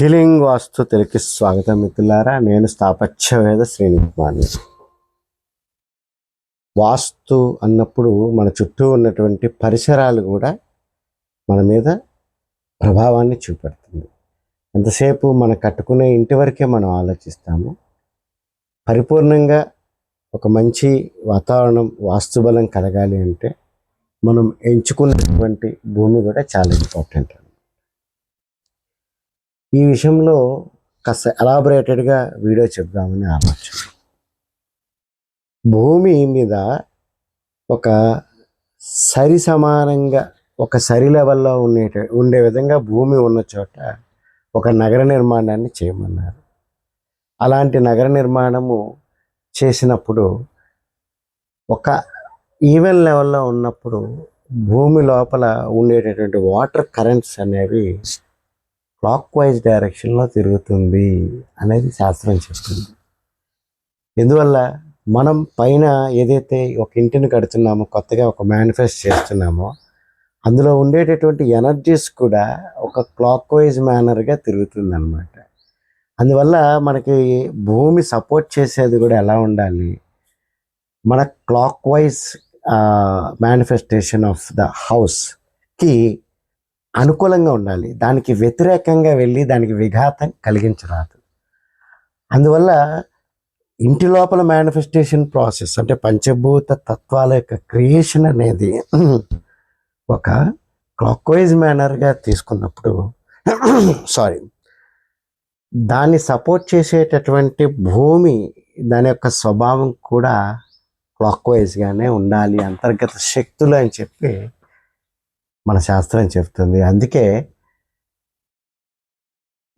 Healing వాస్తు తెలుగు స్వాగతం మిత్రులారా. నేను స్థాపత్యవేద శ్రీనివాణి వాస్తు అన్నప్పుడు మన చుట్టూ ఉన్నటువంటి పరిసరాలు కూడా మన మీద ప్రభావాన్ని చూపెడుతుంది. ఎంతసేపు మనం కట్టుకునే ఇంటి వరకే మనం ఆలోచిస్తాము. పరిపూర్ణంగా ఒక మంచి వాతావరణం వాస్తుబలం కలగాలి అంటే మనం ఎంచుకున్నటువంటి భూమి కూడా చాలా ఇంపార్టెంట్ ఈ విషయంలో కాస్త ఎలాబరేటెడ్గా వీడియో చెప్దామని ఆలోచన. భూమి మీద ఒక సరి సమానంగా ఒక సరి లెవెల్లో ఉండే ఉండే విధంగా భూమి ఉన్న చోట ఒక నగర నిర్మాణాన్ని చేయమన్నారు. అలాంటి నగర నిర్మాణము చేసినప్పుడు ఒక ఈవెన్ లెవెల్లో ఉన్నప్పుడు భూమి లోపల ఉండేటటువంటి వాటర్ కరెంట్స్ అనేవి క్లాక్ వైజ్ డైరెక్షన్లో తిరుగుతుంది అనేది శాస్త్రం చెప్తుంది. ఎందువల్ల మనం పైన ఏదైతే ఒక ఇంటిని కడుతున్నామో కొత్తగా ఒక మేనిఫెస్ట్ చేస్తున్నామో అందులో ఉండేటటువంటి ఎనర్జీస్ కూడా ఒక క్లాక్ వైజ్ మేనర్గా తిరుగుతుంది అనమాట అందువల్ల మనకి భూమి సపోర్ట్ చేసేది కూడా ఎలా ఉండాలి? మన clockwise manifestation of the హౌస్కి అనుకూలంగా ఉండాలి. దానికి వ్యతిరేకంగా వెళ్ళి దానికి విఘాతం కలిగించరాదు. అందువల్ల ఇంటి లోపల మేనిఫెస్టేషన్ ప్రాసెస్ అంటే పంచభూత తత్వాల యొక్క క్రియేషన్ అనేది ఒక క్లాక్వైజ్ మేనర్గా తీసుకున్నప్పుడు సారీ దాన్ని సపోర్ట్ చేసేటటువంటి భూమి దాని యొక్క స్వభావం కూడా క్లాక్వైజ్గానే ఉండాలి. అంతర్గత శక్తులు అని చెప్పి మన శాస్త్రం చెప్తుంది. అందుకే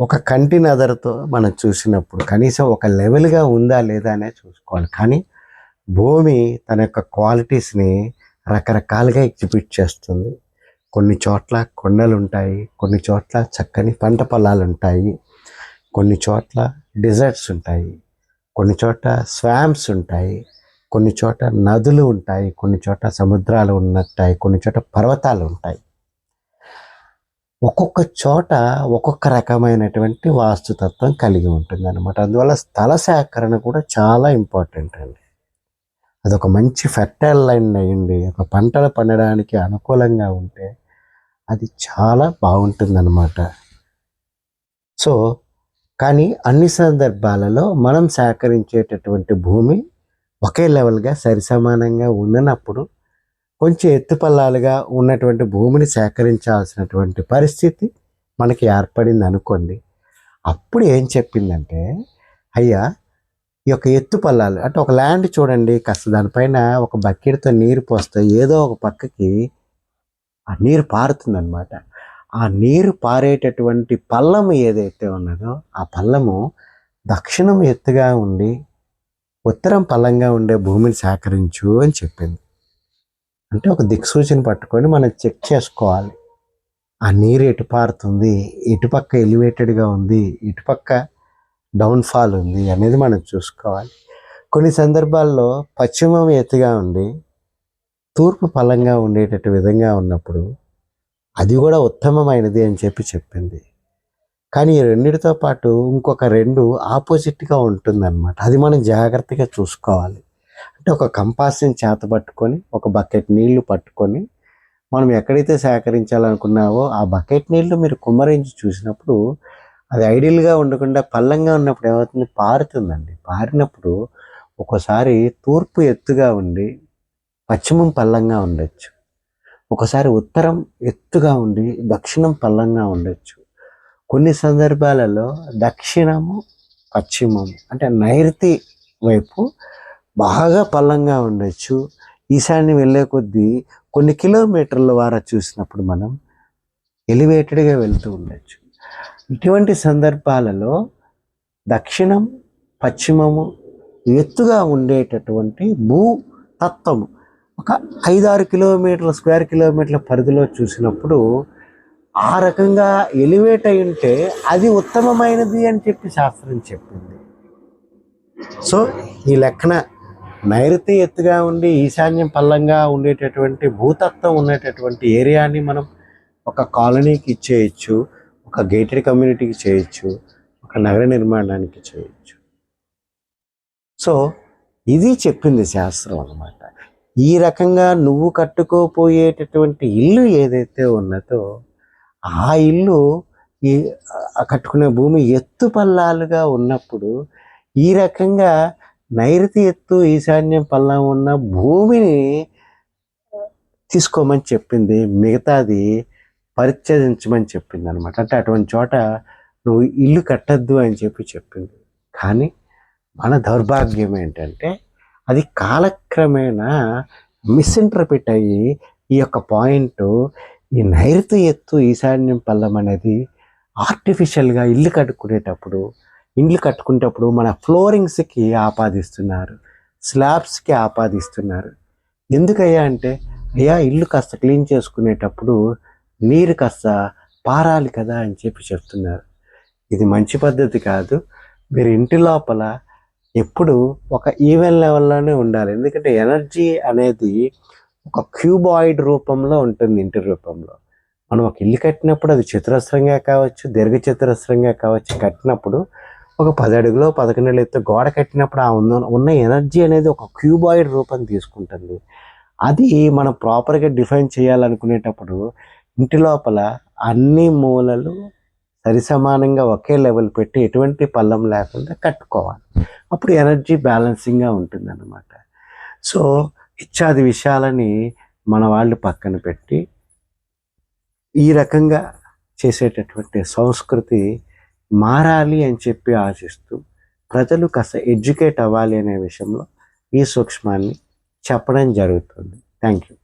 ఒక కంటి నదరతో మనం చూసినప్పుడు కనీసం ఒక లెవెల్గా ఉందా లేదా అనే చూసుకోవాలి. కానీ భూమి తన యొక్క క్వాలిటీస్ని రకరకాలుగా ఎగ్జిబిట్ చేస్తుంది. కొన్ని చోట్ల కొండలు ఉంటాయి కొన్ని చోట్ల చక్కని పంట పొలాలు ఉంటాయి కొన్ని చోట్ల డిజర్ట్స్ ఉంటాయి కొన్ని చోట్ల స్వామ్స్ ఉంటాయి కొన్ని చోట నదులు ఉంటాయి కొన్ని చోట సముద్రాలు ఉన్నట్టాయి కొన్ని చోట పర్వతాలు ఉంటాయి. ఒక్కొక్క చోట ఒక్కొక్క రకమైనటువంటి వాస్తుతత్వం కలిగి ఉంటుంది అనమాట అందువల్ల స్థల సేకరణ కూడా చాలా ఇంపార్టెంట్ అండి. అదొక మంచి ఫెర్టైల్ లైన్ అయ్యండి. ఒక పంటలు పండడానికి అనుకూలంగా ఉంటే అది చాలా బాగుంటుందన్నమాట. సో కానీ అన్ని సందర్భాలలో మనం సేకరించేటటువంటి భూమి ఒకే లెవెల్గా సరిసమానంగా ఉండనప్పుడు కొంచెం ఎత్తుపల్లాలుగా ఉన్నటువంటి భూమిని సేకరించాల్సినటువంటి పరిస్థితి మనకి ఏర్పడింది అనుకోండి. అప్పుడు ఏం చెప్పిందంటే అయ్యా ఈ యొక్క ఎత్తుపల్లాలు అంటే ఒక ల్యాండ్ చూడండి కాస్త దానిపైన ఒక బకెట్తో నీరు పోస్తే ఏదో ఒక పక్కకి ఆ నీరు పారుతుందన్నమాట. ఆ నీరు పారేటటువంటి పల్లము ఏదైతే ఉన్నదో ఆ పల్లము దక్షిణం ఎత్తుగా ఉండి ఉత్తరం పల్లంగా ఉండే భూమిని సేకరించు అని చెప్పింది. అంటే ఒక దిక్సూచన పట్టుకొని మనం చెక్ చేసుకోవాలి. ఆ నీరు ఎటు పారుతుంది? ఇటుపక్క ఎలివేటెడ్గా ఉంది? ఇటుపక్క డౌన్ఫాల్ ఉంది అనేది మనం చూసుకోవాలి. కొన్ని సందర్భాల్లో పశ్చిమం ఎత్తుగా ఉండి తూర్పు పలంగా ఉండేటట్టు విధంగా ఉన్నప్పుడు అది కూడా ఉత్తమమైనది అని చెప్పి చెప్పింది. కానీ ఈ రెండిటితో పాటు ఇంకొక రెండు ఆపోజిట్గా ఉంటుందన్నమాట. అది మనం జాగ్రత్తగా చూసుకోవాలి. అంటే ఒక కంపాస్ని చేత పట్టుకొని ఒక బకెట్ నీళ్ళు పట్టుకొని మనం ఎక్కడైతే సేకరించాలనుకున్నావో ఆ బకెట్ నీళ్ళు మీరు కుమ్మరించి చూసినప్పుడు అది ఐడియల్గా ఉండకుండా పల్లంగా ఉన్నప్పుడు ఏమవుతుంది? పారుతుందండి. పారినప్పుడు ఒక్కోసారి తూర్పు ఎత్తుగా ఉండి పశ్చిమం పల్లంగా ఉండొచ్చు. ఒకసారి ఉత్తరం ఎత్తుగా ఉండి దక్షిణం పల్లంగా ఉండొచ్చు. కొన్ని సందర్భాలలో దక్షిణము పశ్చిమము అంటే నైరుతి వైపు బాగా పల్లంగా ఉండొచ్చు. ఈశాన్యం వెళ్ళే కొద్దీ కొన్ని కిలోమీటర్ల ద్వారా చూసినప్పుడు మనం ఎలివేటెడ్గా వెళ్తూ ఉండొచ్చు. ఇటువంటి సందర్భాలలో దక్షిణం పశ్చిమము ఎత్తుగా ఉండేటటువంటి భూతత్వము. ఒక ఐదారు కిలోమీటర్ల స్క్వేర్ కిలోమీటర్ల పరిధిలో చూసినప్పుడు ఆ రకంగా ఎలివేట్ అయి ఉంటే అది ఉత్తమమైనది అని చెప్పి శాస్త్రం చెప్పింది. సో ఈ లెక్కన నైరుతి ఎత్తుగా ఉండి ఈశాన్యం పల్లంగా ఉండేటటువంటి భూతత్వం ఉండేటటువంటి ఏరియాని మనం ఒక కాలనీకి ఇచ్చేయచ్చు ఒక గేటెడ్ కమ్యూనిటీకి చేయొచ్చు ఒక నగర నిర్మాణానికి చేయొచ్చు. సో ఇది చెప్పింది శాస్త్రం అన్నమాట. ఈ రకంగా నువ్వు కట్టుకోపోయేటటువంటి ఇల్లు ఏదైతే ఉన్నదో ఆ ఇల్లు ఈ కట్టుకునే భూమి ఎత్తు పల్లాలుగా ఉన్నప్పుడు ఈ రకంగా నైరుతి ఎత్తు ఈశాన్యం పల్లం ఉన్న భూమిని తీసుకోమని చెప్పింది. మిగతాది పరిత్యజించమని చెప్పింది అనమాట అంటే అటువంటి చోట నువ్వు ఇల్లు కట్టద్దు అని చెప్పి చెప్పింది. కానీ మన దౌర్భాగ్యం ఏంటంటే అది కాలక్రమేణా మిస్ఇంటర్ప్రిట్ అయ్యి ఈ యొక్క పాయింట్ ఈ నైరుతి ఎత్తు ఈశాన్యం పల్లం అనేది ఆర్టిఫిషియల్గా ఇల్లు కట్టుకునేటప్పుడు ఇండ్లు కట్టుకునేటప్పుడు మన ఫ్లోరింగ్స్కి ఆపాదిస్తున్నారు. స్లాబ్స్కి ఆపాదిస్తున్నారు. ఎందుకయ్యా అంటే అయ్యా ఇల్లు కాస్త క్లీన్ చేసుకునేటప్పుడు నీరు కాస్త పారాలి కదా అని చెప్పి చెప్తున్నారు. ఇది మంచి పద్ధతి కాదు. మీరు ఇంటి లోపల ఎప్పుడు ఒక ఈవెన్ లెవెల్లోనే ఉండాలి. ఎందుకంటే ఎనర్జీ అనేది ఒక క్యూబాయిడ్ రూపంలో ఉంటుంది ఇంటి రూపంలో. మనం ఒక ఇల్లు కట్టినప్పుడు అది చతురస్రంగా కావచ్చు దీర్ఘ చతురస్రంగా కావచ్చు కట్టినప్పుడు ఒక పది అడుగులో పదకొండు ఎత్తు గోడ కట్టినప్పుడు ఆ ఉన్న ఉన్న ఎనర్జీ అనేది ఒక క్యూబాయిడ్ రూపం తీసుకుంటుంది. అది మనం ప్రాపర్గా డిఫైన్ చేయాలనుకునేటప్పుడు ఇంటి లోపల అన్ని మూలలు సరిసమానంగా ఒకే లెవెల్ పెట్టి ఎటువంటి పల్లం లేకుండా కట్టుకోవాలి. అప్పుడు ఎనర్జీ బ్యాలెన్సింగ్గా ఉంటుంది అన్నమాట సో ఇత్యాది విషయాలని మన వాళ్ళు పక్కన పెట్టి ఈ రకంగా చేసేటటువంటి సంస్కృతి మారాలి అని చెప్పి ఆశిస్తూ ప్రజలు కాస్త ఎడ్యుకేట్ అవ్వాలి అనే విషయంలో ఈ సూక్ష్మాన్ని చెప్పడం జరుగుతుంది. Thank you